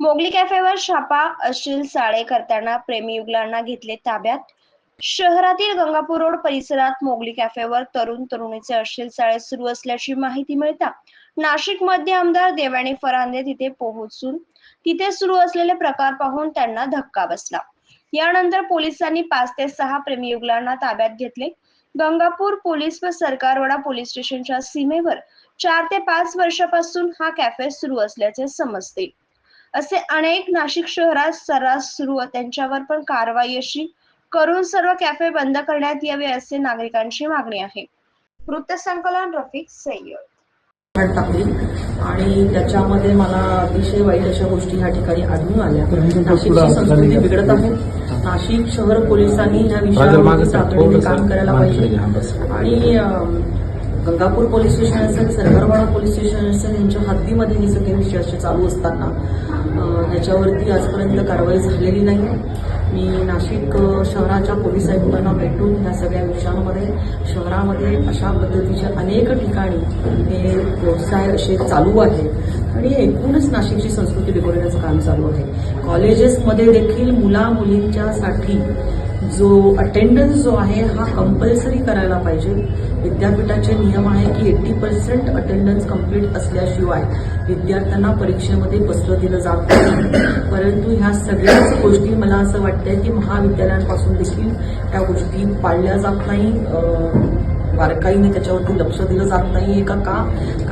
Mowgli कॅफेवर छापा अश्लील साळे करताना प्रेमीयुगलांना घेतले ताब्यात. शहरातील गंगापूर रोड परिसरात मोगली कॅफेवर तरुण तरुणीचे अश्लील चाळे सुरू असल्याची माहिती मिळता नाशिकमध्ये आमदार देवाणी फरांदे तिथे पोहोचून तिथे सुरू असलेले प्रकार पाहून त्यांना धक्का बसला. यानंतर पोलिसांनी पाच ते सहा प्रेमीयुगलांना ताब्यात घेतले. गंगापूर पोलीस व सरकारवाडा पोलीस स्टेशनच्या सीमेवर चार ते पाच वर्षापासून हा कॅफे सुरू असल्याचे समजते. असे अनेक नाशिक शहरात सर्रास सुरू त्यांच्यावर पण कारवाई अशी करून सर्व कॅफे बंद करण्यात यावे असे नागरिकांची मागणी आहे. वृत्तसंकलन रफिक सय्यद. टाकली आणि त्याच्यामध्ये मला अतिशय वाईट अशा गोष्टी ह्या ठिकाणी आढळून आल्या. नाशिकची संस्कृती बिघडत आहे. नाशिक शहर पोलिसांनी ह्या विषयावर तातडीने काम करायला पाहिजे. आणि गंगापूर पोलीस स्टेशन असेल सरकारवाडा पोलीस स्टेशन असेल यांच्या हद्दीमध्ये हे सगळे विषय असे चालू असताना ह्याच्यावरती आजपर्यंत कारवाई झालेली नाही मी नाशिक शहराच्या पोलीस आयुक्तांना भेटून ह्या सगळ्या विषयांमध्ये शहरामध्ये अशा पद्धतीच्या अनेक ठिकाणी हे व्यवसाय असे चालू आहेत आणि एकूणच नाशिकची संस्कृती बिघडवण्याचं काम चालू आहे. कॉलेजेसमध्ये देखील मुला मुलींच्यासाठी जो अटेंडन्स जो आहे हा कंपल्सरी करायला पाहिजे. विद्यापीठाचे नियम आहे की एट्टी पर्सेंट अटेंडन्स कंप्लीट असल्याशिवाय विद्यार्थ्यांना परीक्षेमध्ये बसलं दिलं जात नाही. परंतु ह्या सगळ्याच गोष्टी मला असं वाटतंय की महाविद्यालयांपासून देखील त्या गोष्टी पाळल्या जात नाही. बारकाईने त्याच्यावरती लक्ष दिलं जात नाही. का का